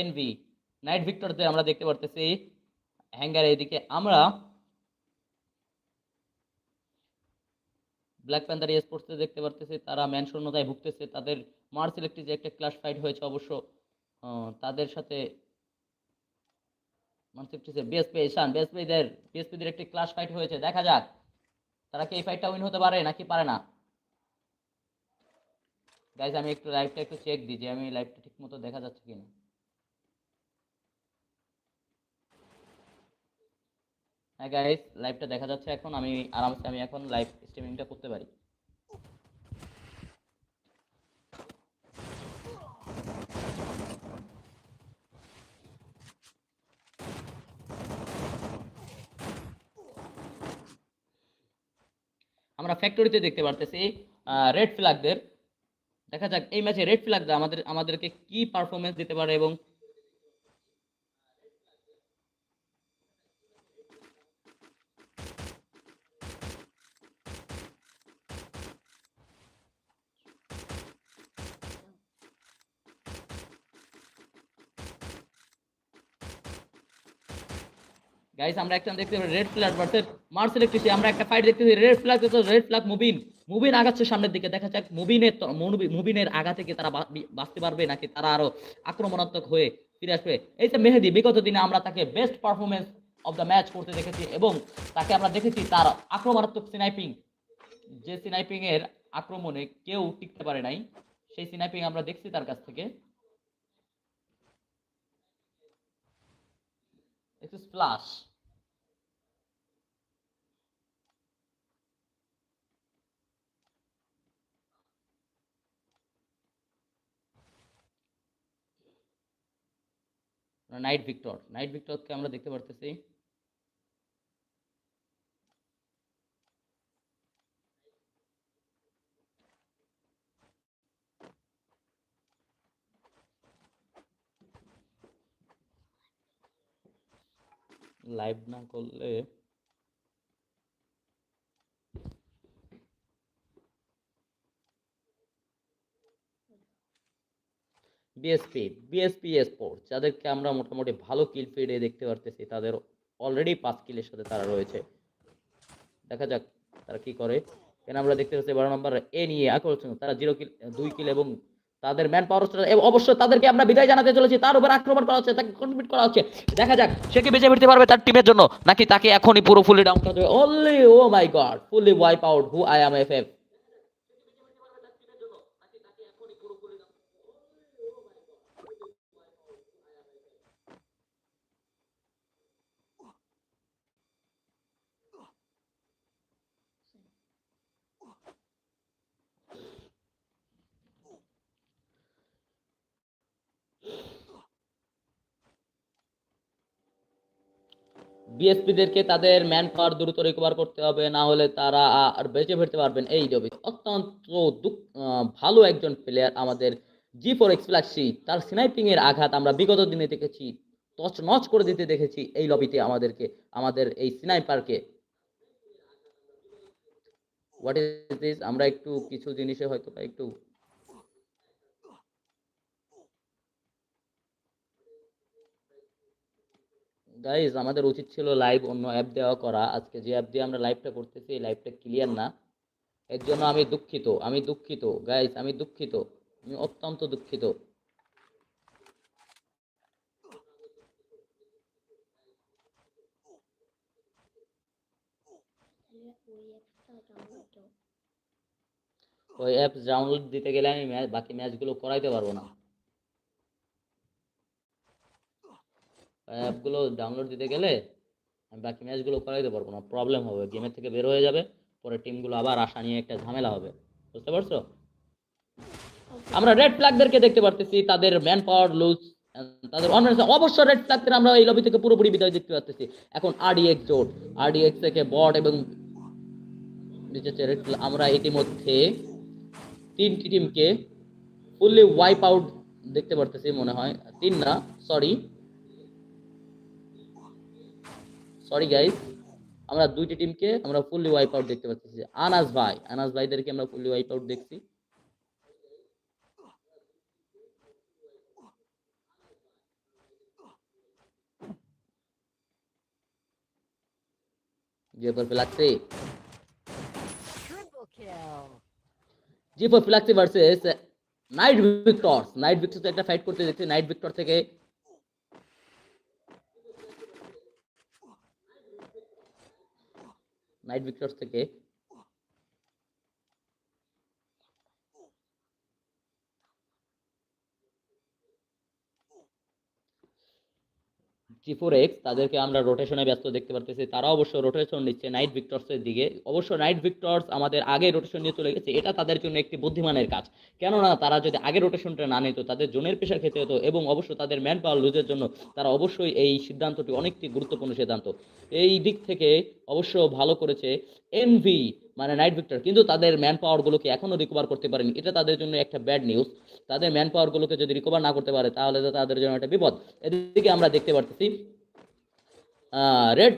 NV night ভিক্টরদের আমরা দেখতে পারতেছি। হ্যাঙ্গার এইদিকে আমরা ব্ল্যাক প্যান্থার স্পোর্টসে দেখতে পারতেছি, তারা ম্যান শূন্যতায় ভুগতেছে। তাদের মার্চ ইলেকট্রি যে একটা ক্লাস ফাইট হয়েছে অবশ্য তাদের সাথে মার্চ একটি ক্লাস ফাইট হয়েছে। দেখা যাক, তারা কি এই ফাইটটা উইন হতে পারে নাকি পারে না? গাইজ আমি একটু লাইভটা একটু চেক দিই যে আমি লাইভটা ঠিক মতো দেখা যাচ্ছে কিনা। হ্যাঁ গাইজ লাইভটা দেখা যাচ্ছে এখন। আমি আরামসে আমি এখন লাইভ স্ট্রিমিংটা করতে পারি। আমরা ফ্যাক্টরিতে দেখতে পারতেছি রেড ফ্ল্যাগদের দেখা যাক, এই ম্যাচে রেড ফ্ল্যাগরা আমাদের আমাদেরকে কি পারফরমেন্স দিতে পারে এবং গাইস আমরা একটা দেখতে পাই রেড ফ্ল্যাগ ভার্সেস মার্স ইলেকট্রিসি আমরা একটা ফাইট দেখতেছি red flag red flag Mubin Mubin আগাচ্ছে সামনের দিকে, দেখা যাক মুবিনের মুবিনের আগা থেকে তারা বাঁচতে পারবে নাকি তারা আরও আক্রমণাত্মক হয়ে ফিরে আসবে। এই যে মেহেদি, বিগত দিনে আমরা তাকে best performance of the match করতে দেখেছি এবং তাকে আমরা দেখেছি তার আক্রমণাত্মক স্নাইপিং যে স্নাইপিং এর আক্রমণে কেউ টিকতে পারে নাই, সেই স্নাইপিং আমরা দেখছি তার কাছ থেকে। স্প্লাশ নাইট ভিক্টর নাইট ভিক্টরকে আমরা দেখতে পারতেছি। লাইভ না করলে বিএসপি বিএসপি স্পোর্টস যাদেরকে আমরা মোটামুটি ভালো কিল ফিডে দেখতে পারতেছি, তাদের অলরেডি পাঁচ কিলের সাথে তারা রয়েছে। দেখা যাক তারা কি করে। কেন আমরা দেখতে পাচ্ছি বারো নম্বর এ নিয়ে আকর্ষণ তারা জিরো কিল দুই কিল এবং তাদের ম্যান পাওয়ার অবশ্যই তাদেরকে আমরা বিদায় জানাতে চলেছি। তার উপর আক্রমণ করা হচ্ছে, তাকে কনফিট করা হচ্ছে। দেখা যাক, সে কি বেঁচে ফিরতে পারবে তার টিমের জন্য, নাকি তাকে এখনই পুরো ফুলি ডাউন করা হবে only oh my God fully wipe out who I am F F বিএসপিদেরকে তাদের ম্যান পাওয়ার দ্রুত রিকভার করতে হবে, না হলে তারা আর বেঁচে ফিরতে পারবেন এই রবি অত্যন্ত ভালো একজন প্লেয়ার আমাদের জি ফোর এক্স তার স্নাইপিং এর আঘাত আমরা বিগত দিনে দেখেছি তছ নচ করে দিতে দেখেছি এই লবিতে আমাদেরকে, আমাদের এই স্নাইপারকে হোয়াট ইজ দিস আমরা একটু কিছু জিনিসে হয়তো একটু গাইজ আমাদের উচিত ছিল লাইভ অন্য অ্যাপ দেওয়া করা। আজকে যে অ্যাপ দিয়ে আমরা লাইভটা করতেছি, এই লাইভটা ক্লিয়ার না। এর জন্য আমি দুঃখিত আমি দুঃখিত। গাইজ আমি দুঃখিত, আমি অত্যন্ত দুঃখিত। ওই অ্যাপ ডাউনলোড দিতে গেলে আমি বাকি ম্যাচগুলো করাইতে পারব না। অ্যাপগুলো ডাউনলোড দিতে গেলে আমি বাকি ম্যাচগুলো করাইতে পারব না প্রবলেম হবে। গেমের থেকে বের হয়ে যাবে, পরে টিমগুলো আবার আসা নিয়ে একটা ঝামেলা হবে। বুঝতে পারছ? আমরা রেড ফ্ল্যাগদেরকে দেখতে পারতেছি, তাদের ম্যান পাওয়ার লুজ তাদের অনলাইন অবশ্য রেড ফ্ল্যাগদের আমরা এই লবি থেকে পুরোপুরি বিদায় দেখতে পারতেছি। এখন আরডিএক্স জোট আরডিএক্স থেকে বট এবং আমরা ইতিমধ্যে তিনটি টিমকে ফুললি ওয়াইপ আউট দেখতে পারতেছি মনে হয়। তিন না সরি সরি গাইজ আমরা দুইটি টিমকে আমরা ফুললি ওয়াইপ আউট দেখতে পাচ্ছি আনাস ভাই আনাস ভাইদেরকে আমরা ফুললি ওয়াইপ আউট দেখছি G for Fluxy. Triple kill. J for Fluxy versus Night Victors. একটা ফাইট করতে দেখছি নাইট ভিক্টর থেকে নাইট ভিক্টরস থেকে জি ফোর এক্স তাদেরকে আমরা রোটেশনে ব্যস্ত দেখতে পারতেছি। তারা অবশ্য রোটেশন নিচ্ছে নাইট ভিক্টরসের দিকে। অবশ্য নাইট ভিক্টরস আমাদের আগে রোটেশন নিয়ে চলে গেছে। এটা তাদের জন্য একটি বুদ্ধিমানের কাজ। কেননা তারা যদি আগে রোটেশনটা না নিত, তাদের জোনের পেশা খেতে হতো এবং অবশ্য তাদের ম্যান পাওয়ার লুজের জন্য তারা অবশ্যই এই সিদ্ধান্তটি অনেকটি গুরুত্বপূর্ণ সিদ্ধান্ত। এই দিক থেকে অবশ্য ভালো করেছে এনভি মানে নাইট ভিক্টর কিন্তু তাদের ম্যান পাওয়ারগুলোকে এখনও রিকভার করতে পারেনি। এটা তাদের জন্য একটা ব্যাড নিউজ তাদের ম্যান পাওয়ারগুলোকে যদি রিকভার না করতে পারে, তাহলে তো তাদের জন্য একটা বিপদ। এদিকে আমরা দেখতে পারতেছি red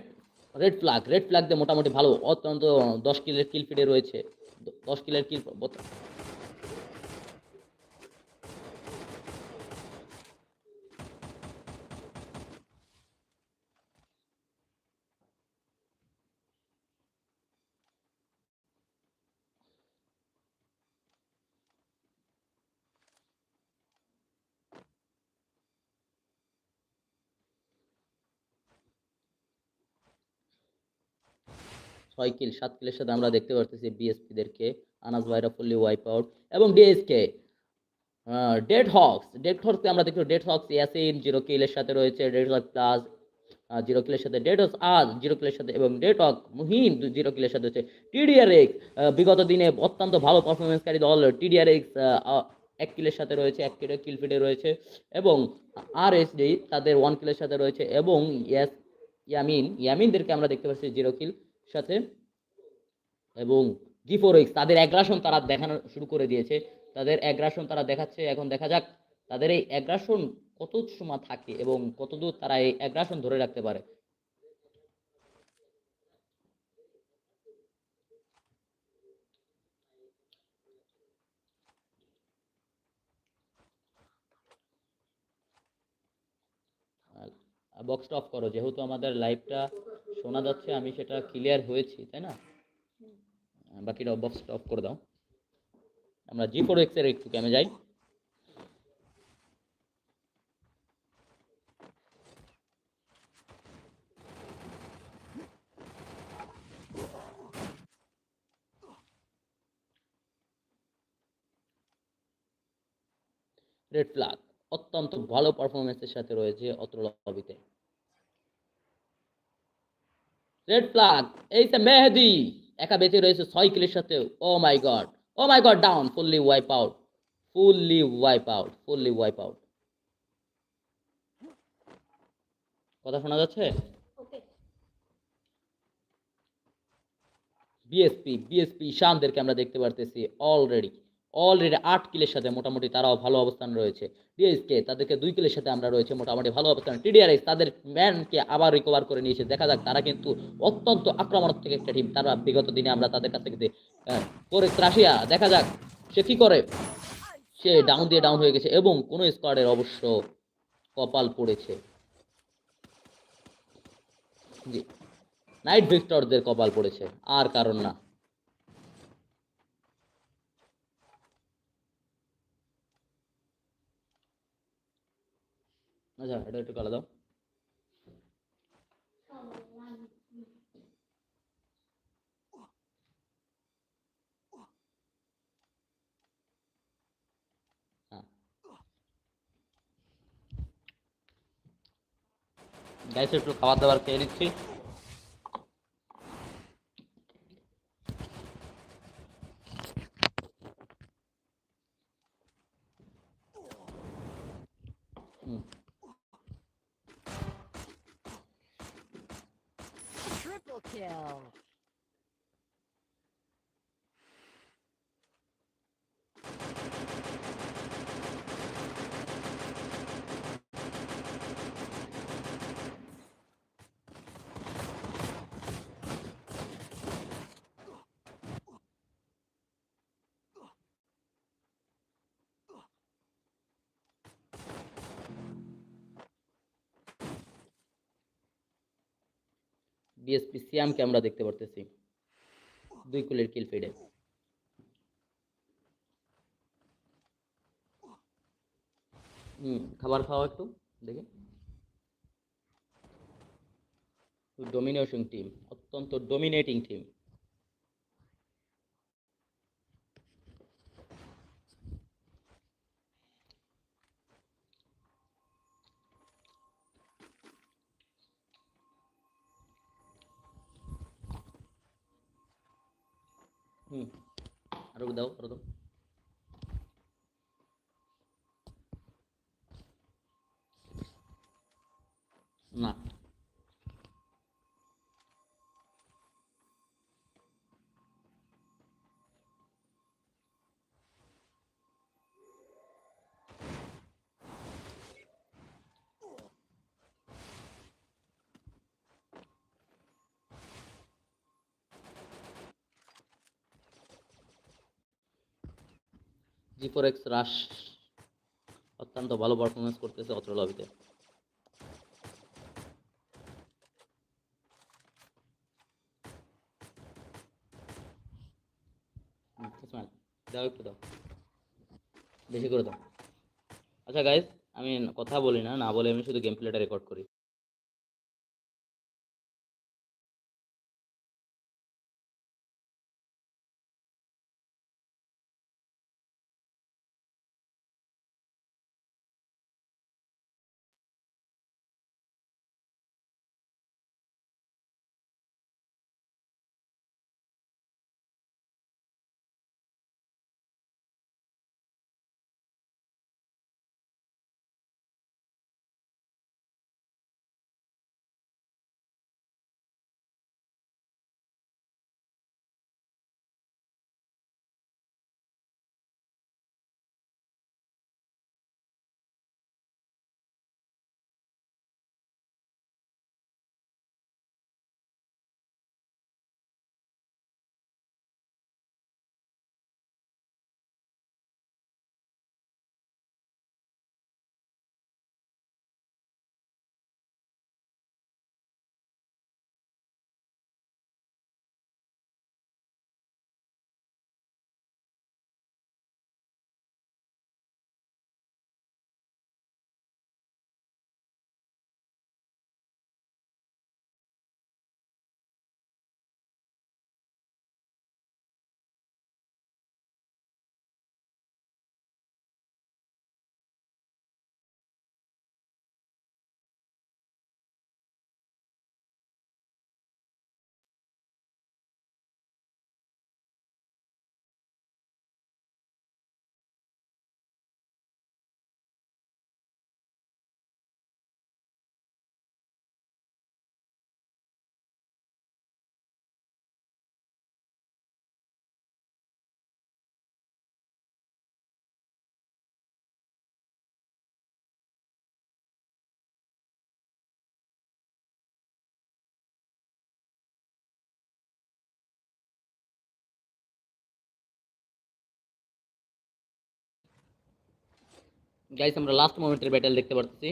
red flag red flag দিয়ে মোটামুটি ভালো, অত্যন্ত দশ কিলের কিল ফিডে রয়েছে। দশ কিলের কিল ছয় কিল সাত কিলের সাথে আমরা দেখতে পারতেছি বিএসপি দেরকে আনাস ভাইরা ফুললি ওয়াইপ আউট এবং ডিএসকে ডেড হক্স ডেড হক্সকে আমরা দেখি ডেড হক্স ইয়াসিন জিরো কিলের সাথে রয়েছে ডেড হক প্লাস জিরো কিলের সাথে ডেড হক্স আজ জিরো কিলের সাথে, এবং ডেড হক মুহিন জিরো কিলের সাথে রয়েছে টিডিআর এক্স বিগত দিনে অত্যন্ত ভালো পারফরমেন্সকারী দল টিডিআর এক্স এক কিলের সাথে রয়েছে, এক কিলের কিল ফিডে রয়েছে, এবং আর এস ডি তাদের ওয়ান কিলের সাথে রয়েছে, এবং ইয়াস ইয়ামিন ইয়ামিনদেরকে আমরা দেখতে পাচ্ছি জিরো কিল সাথে। এবং জি তাদের অ্যাগ্রাসন তারা দেখানো শুরু করে দিয়েছে। তাদের অ্যাগ্রাসন তারা দেখাচ্ছে। এখন দেখা যাক তাদের এই অ্যাগ্রাসন কত সময় থাকে এবং কতদূর তারা এই অ্যাগ্রাসন ধরে রাখতে পারে। বক্সটা অফ করো, যেহেতু আমাদের লাইভটা শোনা যাচ্ছে, আমি সেটা ক্লিয়ার হয়েছি, তাই না? বাকিটা বক্সটা অফ করে দাও। আমরা জি ফোর এক্সের একটু ক্যামে যাই। রেড ফ্ল্যাগ অত্যন্ত ভালো পারফরমেন্সের সাথে রয়েছে অত্র লবিতে রেড ফ্ল্যাগ এই যে মেহেদি। একা বেঁচে রয়েছে ছয় কিলের সাথে ও my God oh my God down fully wipe out fully wipe out fully wipe out কথা শোনা যাচ্ছে? বিএসপি বিএসপি শানদেরকে আমরা দেখতে পারতেছি অলরেডি অলরেডি আট কিলের সাথে মোটামুটি তারাও ভালো অবস্থান রয়েছে। ডিএসকে তাদেরকে দুই কিলের সাথে আমরা রয়েছে মোটামুটি ভালো অবস্থান। টিডিআরএস তাদের ম্যানকে আবার রিকভার করে নিয়েছে। দেখা যাক, তারা কিন্তু অত্যন্ত আক্রমণাত্মক একটা টিম তারা বিগত দিনে আমরা তাদের কাছ থেকে করে রাশিয়া দেখা যাক সে কী করে। সে ডাউন দিয়ে ডাউন হয়ে গেছে এবং কোনো স্কোয়াডের অবশ্য কপাল পড়েছে। জি নাইট ভিক্টরদের কপাল পড়েছে। আর কারণ না। আচ্ছা এটা একটু কালা দাও গাইস একটু খাবার দাবার খেয়ে নিচ্ছি kill. ডিএসপি সিয়ামকে আমরা দেখতে পারতেছি। দুই কুলের কিল ফিডে হুম, খাবার খাওয়া একটু, দেখি। ডমিনেশন টিম অত্যন্ত ডমিনেটিং টিম হুম আরও দাও আরও দাও না জি ফোর এক্স রাশ অত্যন্ত ভালো পারফরমেন্স করতেছে অত্র লবিতে একটু দাও। বেশি করে দাও। আচ্ছা গাইজ আমি কথা বলি না না বলে আমি শুধু গেম প্লেটা রেকর্ড করি। গাইস আমরা লাস্ট মোমেন্টের ব্যাটেল দেখতে পারতেছি।